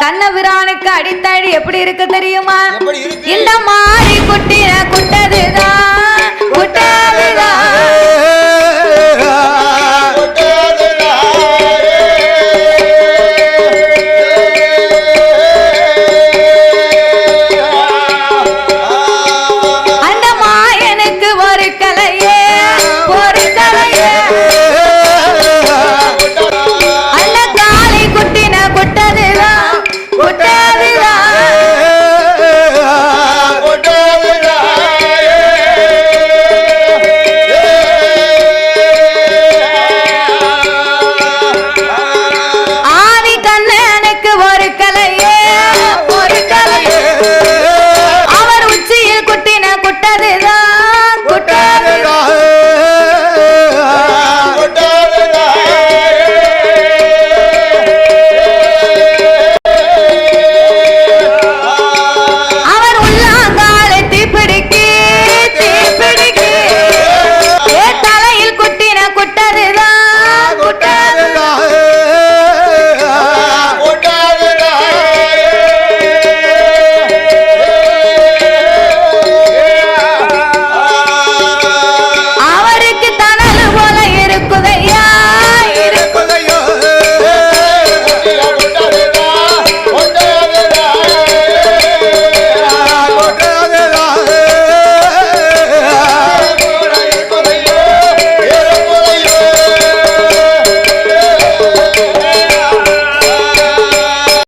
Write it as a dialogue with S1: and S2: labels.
S1: கண்ணபிரானுக்கு அடித்தடி எப்படி இருக்கு தெரியுமா?
S2: இல்லம்மா
S1: இந்த